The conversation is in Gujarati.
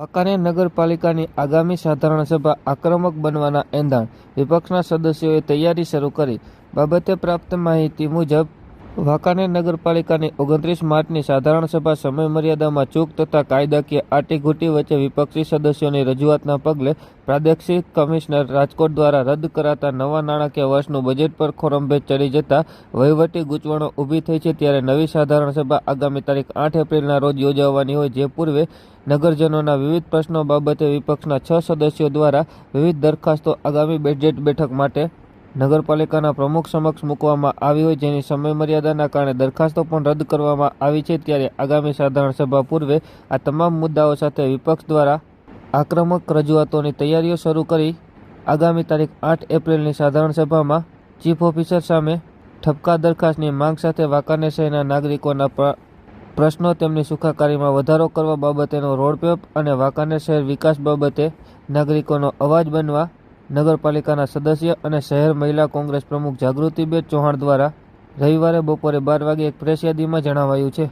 વાંકાનેર નગરપાલિકાની આગામી સાધારણ સભા આક્રમક બનવાના એંધાણ વિપક્ષના સદસ્યોએ તૈયારી શરૂ કરી. બાબતે પ્રાપ્ત માહિતી મુજબ વાંકાનેર નગરપાલિકાની ઓગણત્રીસ માર્ચની સાધારણ સભા સમયમર્યાદામાં ચૂક તથા કાયદાકીય આટીઘૂટી વચ્ચે વિપક્ષી સદસ્યોની રજૂઆતના પગલે પ્રાદેશિક કમિશનર રાજકોટ દ્વારા રદ કરાતા નવા નાણાકીય વર્ષનું બજેટ પર ખોરંભે ચડી જતા વહીવટી ગૂંચવણો ઊભી થઈ છે ત્યારે નવી સાધારણ સભા આગામી તારીખ આઠ એપ્રિલના રોજ યોજાવાની હોય જે પૂર્વે નગરજનોના વિવિધ પ્રશ્નો બાબતે વિપક્ષના છ સદસ્યો દ્વારા વિવિધ દરખાસ્તો આગામી બજેટ બેઠક માટે નગરપાલિકાના પ્રમુખ સમક્ષ મૂકવામાં આવી હોય જેની સમયમર્યાદાના કારણે દરખાસ્તો પણ રદ કરવામાં આવી છે ત્યારે આગામી સાધારણ સભા પૂર્વે આ તમામ મુદ્દાઓ સાથે વિપક્ષ દ્વારા આક્રમક રજૂઆતોની તૈયારીઓ શરૂ કરી આગામી તારીખ આઠ એપ્રિલની સાધારણ સભામાં ચીફ ઓફિસર સામે ઠપકા દરખાસ્તની માંગ સાથે વાંકાનેર શહેરના નાગરિકોના પ્ર- પ્રશ્નો તેમની સુખાકારીમાં વધારો કરવા બાબતેનો રોડમેપ અને વાંકાનેર શહેર વિકાસ બાબતે નાગરિકોનો અવાજ બનવા નગરપાલિકાના સદસ્ય અને શહેર મહિલા કોંગ્રેસ પ્રમુખ જાગૃતિબેન ચૌહાણ દ્વારા રવિવારે બપોરે બાર વાગે એક પ્રેસ યાદીમાં જણાવાયું છે.